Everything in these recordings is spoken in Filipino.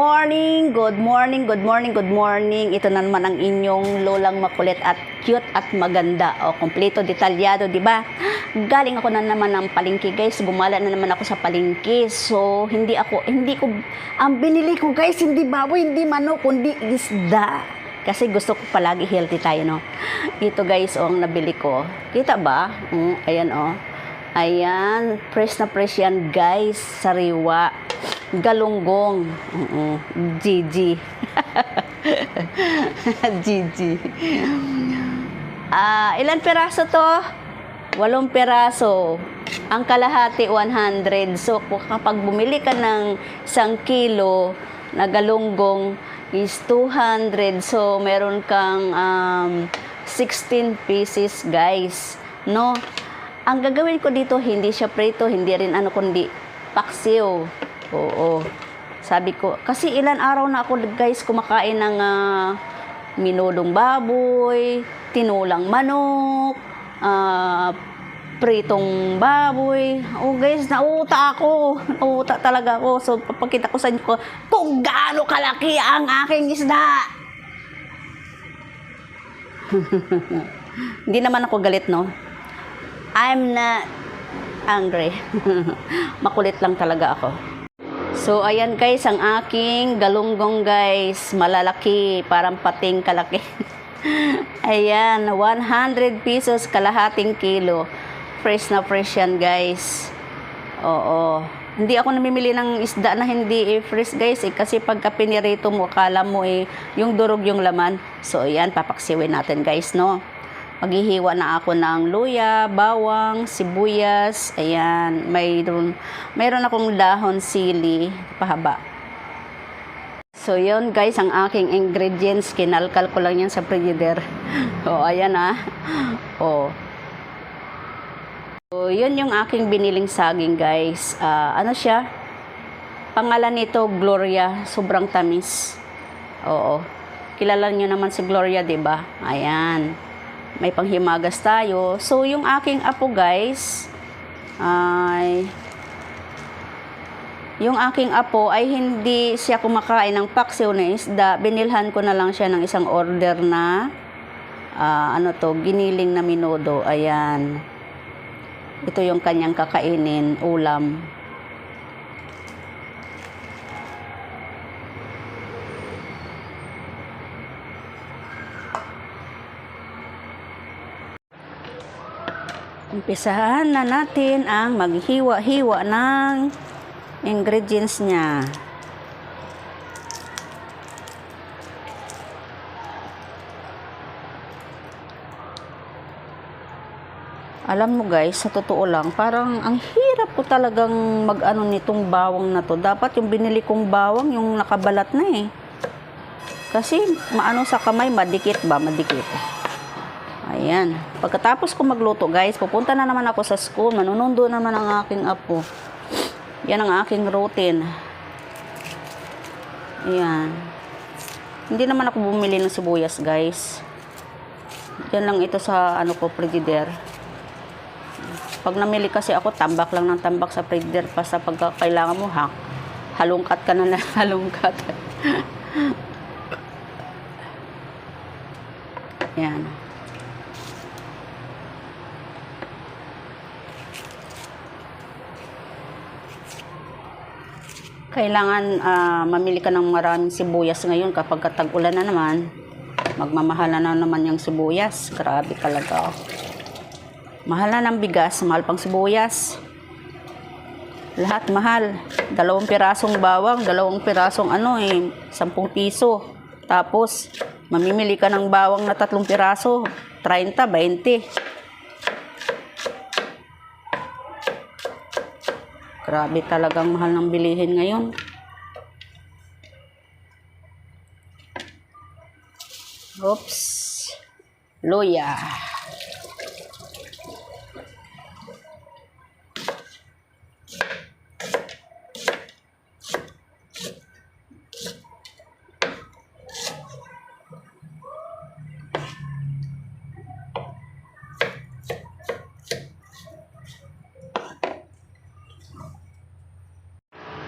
morning, good morning, good morning, good morning. Ito na naman ang inyong lolang makulit at cute at maganda. O, kompleto, detalyado, di ba? Galing ako na naman ng palengke, guys. Gumala na naman ako sa palengke. So, hindi ako, hindi ko, ang binili ko, guys, hindi baboy, hindi manok, kundi isda. Kasi gusto ko palagi healthy tayo, no? Ito, guys, o, ang nabili ko. Kita ba? Mm, ayan, o. Ayan, fresh na fresh yan, guys. Sariwa. Galunggong. Oo. GG. GG. Ah, ilan peraso to? Walong peraso. Ang kalahati 100. So kapag bumili ka ng isang kilo na galunggong is 200. So meron kang um, 16 pieces, guys. No? Ang gagawin ko dito, hindi siya prito, hindi rin ano kundi paksiw. Oo. Sabi ko, kasi ilan araw na ako guys kumakain ng ah, minudong baboy, tinulang manok, ah, pritong baboy. Oh guys, nauuta ako. Nauuta talaga ako. So, papakita ko sa inyo ko kung gaano kalaki ang aking isda. Hindi naman ako galit, no? I'm not angry. Makulit lang talaga ako. So, ayan guys, ang aking galunggong guys. Malalaki, parang pating kalaki. ayan, 100 pesos kalahating kilo. Fresh na fresh yan guys. Oo. Hindi ako namimili ng isda na hindi eh, fresh guys eh, kasi pagka pinirito mo, akala mo eh, yung durog yung laman. So, ayan, papaksiwin natin guys, no? Maghihiwa na ako ng luya, bawang, sibuyas, ayan, mayroon, mayroon akong dahon sili, pahaba. So, yun guys, ang aking ingredients, kinalkal ko lang yan sa frigider. o, ayan ah. O. So, yun yung aking biniling saging guys. Ah, ano siya? Pangalan nito, Gloria. Sobrang tamis. Oo. Kilala niyo naman si Gloria, ba? Ayan. May panghimagas tayo. So, yung aking apo, guys, ay yung aking apo ay hindi siya kumakain ng paksiw na isda. Binilhan ko na lang siya ng isang order na ah, ano to, giniling na minudo. Ayan. Ito yung kanyang kakainin, ulam. Umpisahan na natin ang maghiwa-hiwa ng ingredients niya. Alam mo guys, sa totoo lang, parang ang hirap ko talagang mag-ano nitong bawang na to. Dapat yung binili kong bawang, yung nakabalat na eh. Kasi maano sa kamay, madikit ba? Madikit. Ayan. Pagkatapos ko magluto guys, pupunta na naman ako sa school. Manunundo naman ang aking apo. Yan ang aking routine. Ayan. Hindi naman ako bumili ng sibuyas guys. Yan lang ito sa ano ko, frigider. Pag namili kasi ako, tambak lang ng tambak sa frigider pa sa pagka kailangan mo, ha? Halungkat ka na lang, halungkat. Yan. Kailangan ah, mamili ka ng maraming sibuyas ngayon kapag tag-ulan na naman. Magmamahal na naman yung sibuyas. Grabe talaga. oh. Mahal na ng bigas, mahal pang sibuyas. Lahat mahal. Dalawang pirasong bawang, dalawang pirasong ano eh, sampung piso. Tapos, mamimili ka ng bawang na tatlong piraso, 30, 20. Grabe talagang mahal ng bilihin ngayon. Oops. Luya.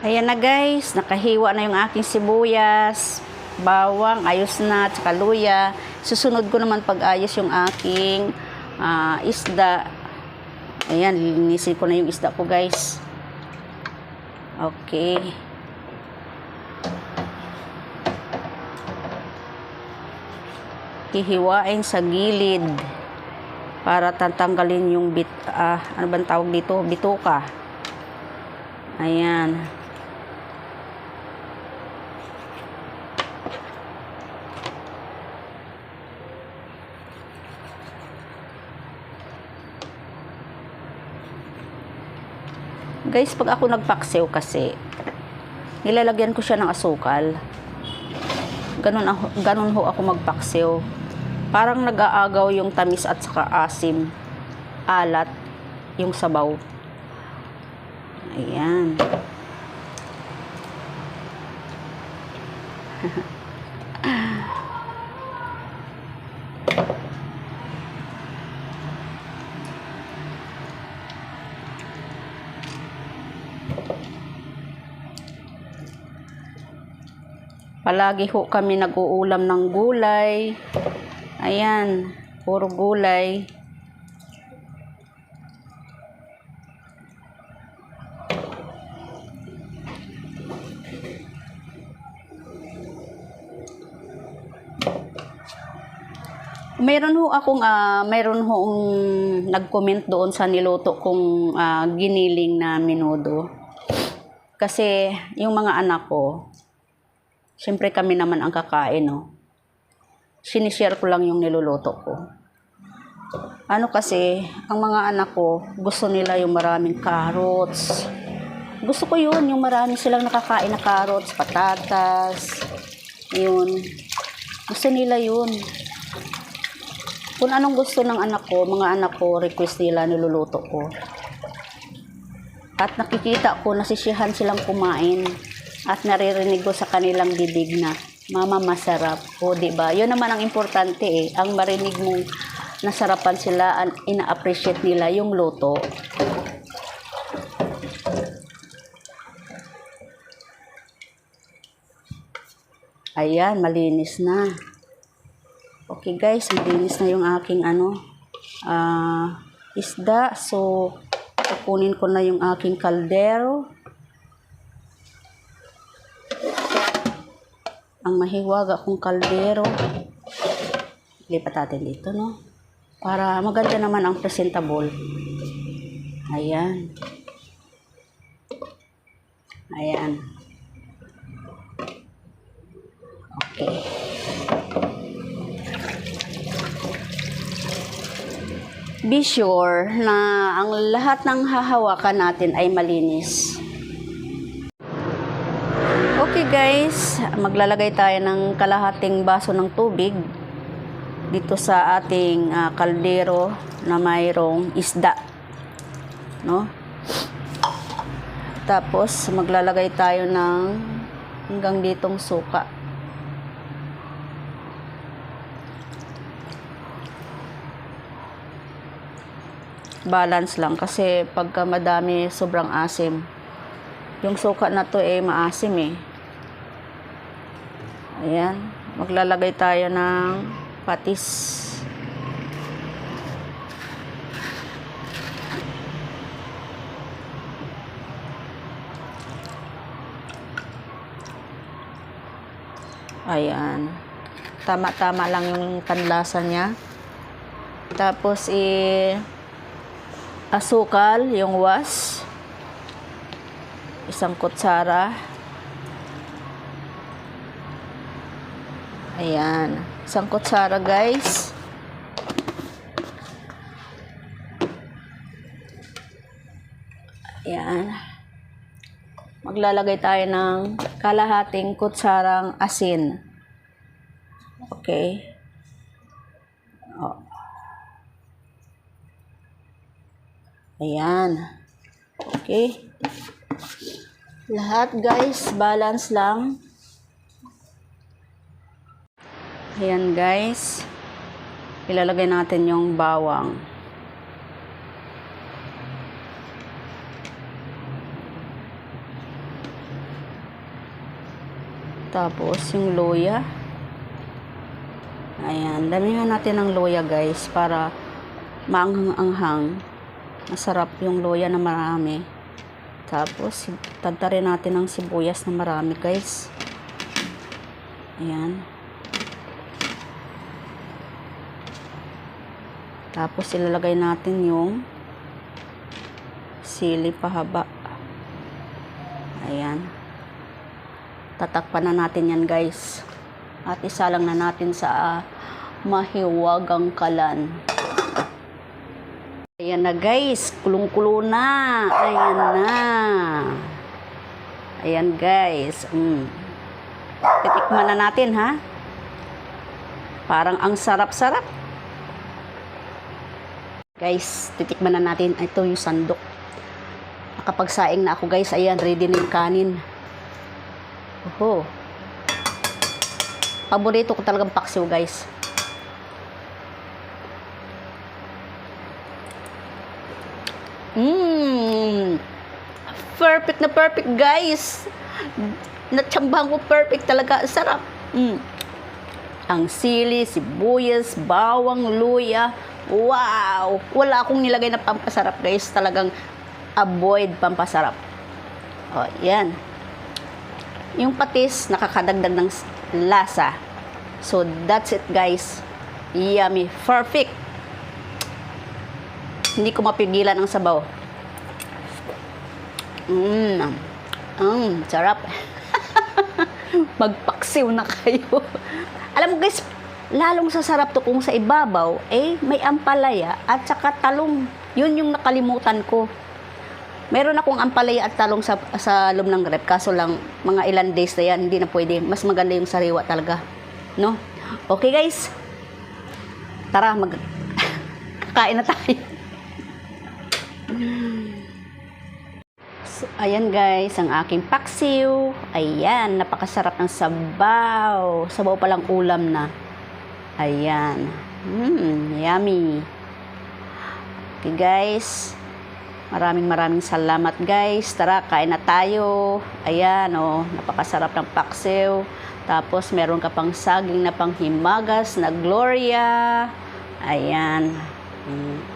Ayan na guys, nakahiwa na yung aking sibuyas, bawang, ayos na, tsaka luya. Susunod ko naman pag-ayos yung aking ah, isda. Ayan, linisin ko na yung isda ko guys. Okay. Hihiwain sa gilid para tatanggalin yung bit, ah, ano bang tawag dito? Bituka. Ayan. Guys, pag ako nagpaksiw kasi, nilalagyan ko siya ng asukal. Ganun, ako, ganun ho ako magpaksiw. Parang nag-aagaw yung tamis at saka asim. Alat yung sabaw. Ayan. Palagi ho kami nag-uulam ng gulay. Ayan, puro gulay. Meron ho akong ah, meron ho nag-comment doon sa niluto kong ah, giniling na minudo. Kasi yung mga anak ko, Siyempre kami naman ang kakain, no? Sinishare ko lang yung niluluto ko. Ano kasi, ang mga anak ko, gusto nila yung maraming carrots. Gusto ko yun, yung marami silang nakakain na carrots, patatas, yun. Gusto nila yun. Kung anong gusto ng anak ko, mga anak ko, request nila, niluluto ko. At nakikita ko, nasisiyahan silang kumain. At naririnig ko sa kanilang bibig na, Mama, masarap. O, di ba? Yun naman ang importante eh. Ang marinig mong nasarapan sila, an- ina-appreciate nila yung luto. Ayan, malinis na. Okay guys, malinis na yung aking ano, ah, isda. So, kukunin ko na yung aking kaldero. ang mahiwag akong kaldero. Lipat natin dito, no? Para maganda naman ang presentable. Ayan. Ayan. Be sure na ang lahat ng hahawakan natin ay malinis. Okay guys, maglalagay tayo ng kalahating baso ng tubig dito sa ating ah, kaldero na mayroong isda. No? Tapos maglalagay tayo ng hanggang ditong suka. Balance lang kasi pagka madami sobrang asim. Yung suka na to eh maasim eh. Ayan. Maglalagay tayo ng patis. Ayan. Tama-tama lang yung panlasa niya. Tapos, eh, asukal, yung was. Isang kutsara. Ayan. Isang kutsara, guys. Ayan. Maglalagay tayo ng kalahating kutsarang asin. Okay. Oh. Ayan. Okay. Lahat guys, balance lang. Ayan guys. Ilalagay natin yung bawang. Tapos, yung loya. Ayan, damihan natin ng loya guys para maanghang-anghang. Masarap yung loya na marami. Tapos, tagtarin natin ng sibuyas na marami guys. Ayan. Tapos, ilalagay natin yung sili pahaba. Ayan. Tatakpan na natin yan guys. At isa lang na natin sa ah, mahiwagang kalan. Ayan na guys, kulong-kulo na. Ayan na. Ayan guys. Mm. Titikman na natin ha. Parang ang sarap-sarap. Guys, titikman na natin. Ito yung sandok. Nakapagsaing na ako guys. Ayan, ready na yung kanin. Oho. Paborito ko talagang paksiw guys. Mmm. Perfect na perfect, guys. Natsambahan ko perfect talaga. Sarap. Mm. Ang sili, sibuyas, bawang, luya. Wow! Wala akong nilagay na pampasarap, guys. Talagang avoid pampasarap. O, yan. Yung patis, nakakadagdag ng lasa. So, that's it, guys. Yummy. Perfect. Hindi ko mapigilan ang sabaw. Mmm. Mmm, sarap. Magpaksiw na kayo. Alam mo guys, lalong sasarap to kung sa ibabaw, eh, may ampalaya at saka talong. Yun yung nakalimutan ko. Meron akong ampalaya at talong sa, sa loob ng rep, kaso lang, mga ilan days na yan, hindi na pwede. Mas maganda yung sariwa talaga. No? Okay guys, tara, mag... kain na tayo. So, ayan guys, ang aking paksiw. Ayan, napakasarap ng sabaw. Sabaw palang ulam na. Ayan. Mmm, yummy. Okay guys, maraming maraming salamat guys. Tara, kain na tayo. Ayan, oh, napakasarap ng paksiw. Tapos meron ka pang saging na panghimagas na Gloria. Ayan. Mm.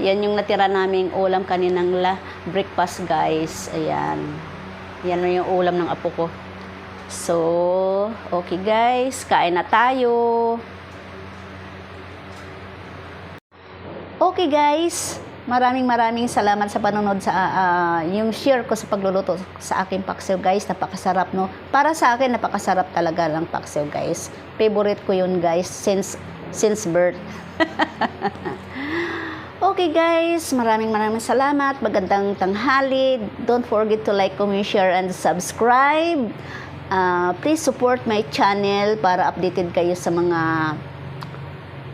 Yan yung natira naming ulam kaninang la breakfast guys. Ayan. Yan yung ulam ng apo ko. So, okay guys, kain na tayo. Okay guys, maraming maraming salamat sa panonood sa ah, yung share ko sa pagluluto sa aking paksiw guys. Napakasarap no. Para sa akin napakasarap talaga ng paksiw guys. Favorite ko yun guys since since birth. Okay guys, maraming maraming salamat. Magandang tanghali. Don't forget to like, comment, share, and subscribe. Uh, please support my channel para updated kayo sa mga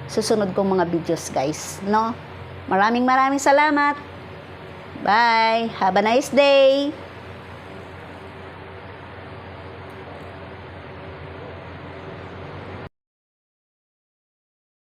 susunod kong mga videos guys. No? Maraming maraming salamat. Bye. Have a nice day.